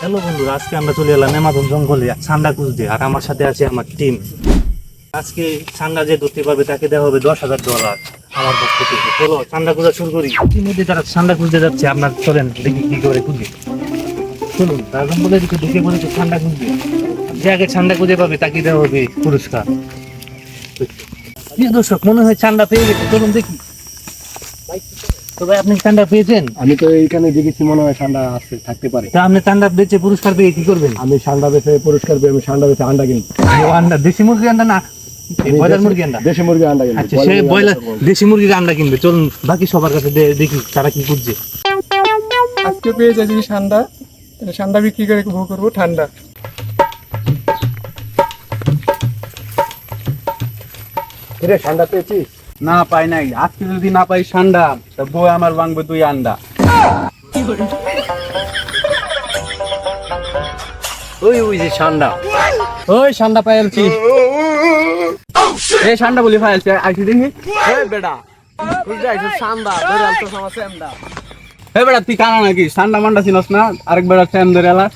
Hello বন্ধুরা, আজকে আমরা চলে এলাম এমাজন জঙ্গলে ছান্ডা খুঁজতে আর আমার সাথে আছে আমার টিম আজকে ছান্ডা যে ধরতে পারবে, তাকে দেওয়া হবে দশ হাজার ডলার আমার পক্ষ থেকে। চলো ছান্ডা খোঁজা শুরু করি। ইতিমধ্যে যারা ছান্ডা খুঁজতে যাচ্ছে, আপনার চলেন, দেখি কি করে খুঁজে। চলুন তার জঙ্গলের দিকে ঢুকে পড়েছে ছান্ডা খুঁজবে যে আগে ছান্ডা খুঁজে পাবে, তাকে দেওয়া হবে পুরস্কার। দর্শক, মনে হয় ছান্ডা পেয়ে গেছে, চলুন দেখি। তো ভাই আপনি ছান্ডা পেয়েছেন? আমি তো এইখানে দেখেছি মনে হয় ঠান্ডা আছে থাকতে পারে। তা আপনি চান্ডা বেচে পুরস্কার পেয়ে কি করবেন? আমি ঠান্ডা বেছে পুরস্কার পেয়ে আমি ঠান্ডা আন্ডা কিনবো। ও আন্ডা দেশি মুরগি আন্ডা না? ব্রয়লার মুরগি আন্ডা? দেশি মুরগি আন্ডা কিনবো আচ্ছা সে ব্রয়লার দেশি মুরগির আন্ডা কিনবে। চলুন বাকি সবার কাছে দেখি তারা কি খুঁজছে। আজকে পেয়ে যাচ্ছি ঠান্ডা। তাহলে ঠান্ডা বিক্রি করে ভোগ করব ঠান্ডা। ঠান্ডা পেয়েছিস? না পাই নাই। আজকে যদি না পাই ঠান্ডা তা বউ আমার ভাঙবে দুই আন্ডা ওই ওই যে ঠান্ডা। ওই ঠান্ডা পাইলছি এই ঠান্ডা বলি পাইলছি আইছি দেখি। এই বেটা বুঝতে আইছো ঠান্ডা ধরে আলতো সমস্যা এমদা এই বেটা তুই কানা নাকি? ঠান্ডা মান্ডা চিনস না? আরেক বেটা ট্রেন ধরে আলা